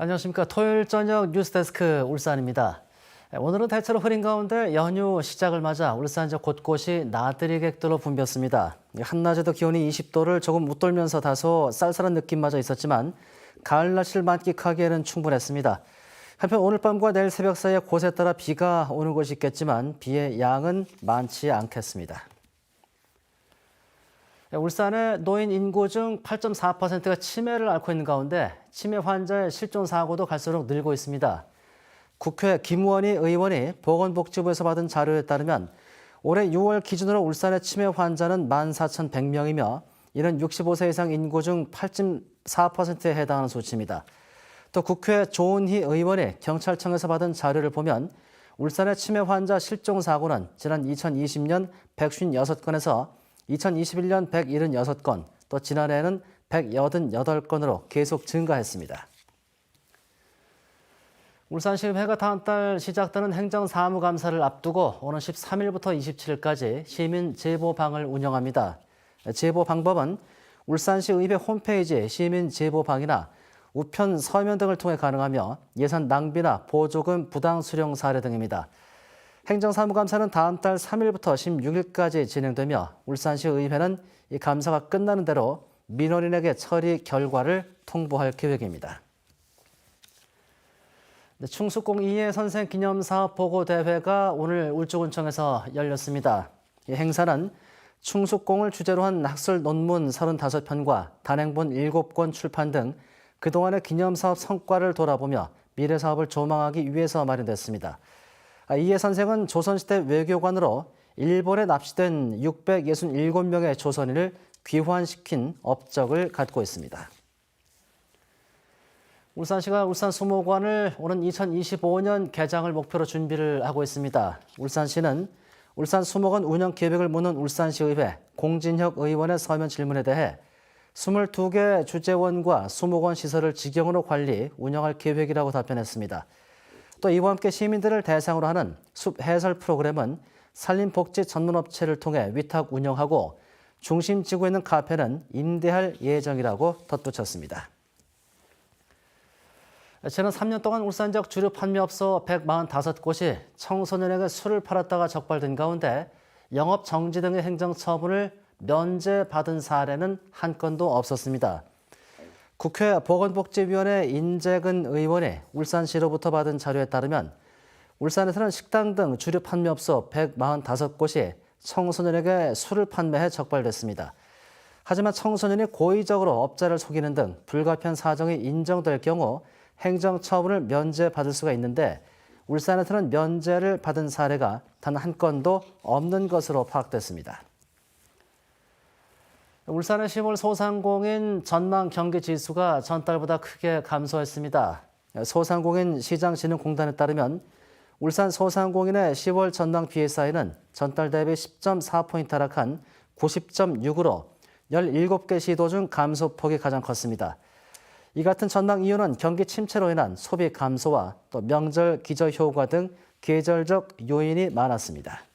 안녕하십니까. 토요일 저녁 뉴스데스크 울산입니다. 오늘은 대체로 흐린 가운데 연휴 시작을 맞아 울산 저 곳곳이 나들이 객들로 붐볐습니다. 한낮에도 기온이 20도를 조금 웃돌면서 다소 쌀쌀한 느낌마저 있었지만 가을 날씨를 만끽하기에는 충분했습니다. 한편 오늘 밤과 내일 새벽 사이에 곳에 따라 비가 오는 곳이 있겠지만 비의 양은 많지 않겠습니다. 울산의 노인 인구 중 8.4%가 치매를 앓고 있는 가운데 치매 환자의 실종 사고도 갈수록 늘고 있습니다. 국회 김원희 의원이 보건복지부에서 받은 자료에 따르면 올해 6월 기준으로 울산의 치매 환자는 14,100명이며 이는 65세 이상 인구 중 8.4%에 해당하는 수치입니다. 또 국회 조은희 의원이 경찰청에서 받은 자료를 보면 울산의 치매 환자 실종 사고는 지난 2020년 156건에서 2021년 176건, 또 지난해에는 188건으로 계속 증가했습니다. 울산시의회가 다음 달 시작되는 행정사무감사를 앞두고 오는 13일부터 27일까지 시민 제보방을 운영합니다. 제보 방법은 울산시 의회 홈페이지 시민 제보방이나 우편 서면 등을 통해 가능하며 예산 낭비나 보조금 부당 수령 사례 등입니다. 행정사무감사는 다음 달 3일부터 16일까지 진행되며 울산시 의회는 이 감사가 끝나는 대로 민원인에게 처리 결과를 통보할 계획입니다. 네, 충숙공 이해 선생 기념사업 보고 대회가 오늘 울주군청에서 열렸습니다. 이 행사는 충숙공을 주제로 한 학술 논문 35편과 단행본 7권 출판 등 그동안의 기념사업 성과를 돌아보며 미래 사업을 조망하기 위해서 마련됐습니다. 아, 이해 선생은 조선시대 외교관으로 일본에 납치된 667명의 조선인을 귀환시킨 업적을 갖고 있습니다. 울산시가 울산 수목원을 오는 2025년 개장을 목표로 준비를 하고 있습니다. 울산시는 울산 수목원 운영 계획을 묻는 울산시의회 공진혁 의원의 서면 질문에 대해 22개 주재원과 수목원 시설을 직영으로 관리, 운영할 계획이라고 답변했습니다. 또 이와 함께 시민들을 대상으로 하는 숲 해설 프로그램은 산림복지 전문업체를 통해 위탁 운영하고 중심 지구에 있는 카페는 임대할 예정이라고 덧붙였습니다. 지난 3년 동안 울산 지역 주류 판매업소 145곳이 청소년에게 술을 팔았다가 적발된 가운데 영업 정지 등의 행정 처분을 면제받은 사례는 한 건도 없었습니다. 국회 보건복지위원회 인재근 의원이 울산시로부터 받은 자료에 따르면 울산에서는 식당 등 주류 판매업소 145곳이 청소년에게 술을 판매해 적발됐습니다. 하지만 청소년이 고의적으로 업자를 속이는 등 불가피한 사정이 인정될 경우 행정처분을 면제받을 수가 있는데 울산에서는 면제를 받은 사례가 단 한 건도 없는 것으로 파악됐습니다. 울산의 10월 소상공인 전망 경기 지수가 전달보다 크게 감소했습니다. 소상공인 시장진흥공단에 따르면 울산 소상공인의 10월 전망 PSI는 전달 대비 10.4포인트 하락한 90.6으로 17개 시도 중 감소폭이 가장 컸습니다. 이 같은 전망 이유는 경기 침체로 인한 소비 감소와 또 명절 기저 효과 등 계절적 요인이 많았습니다.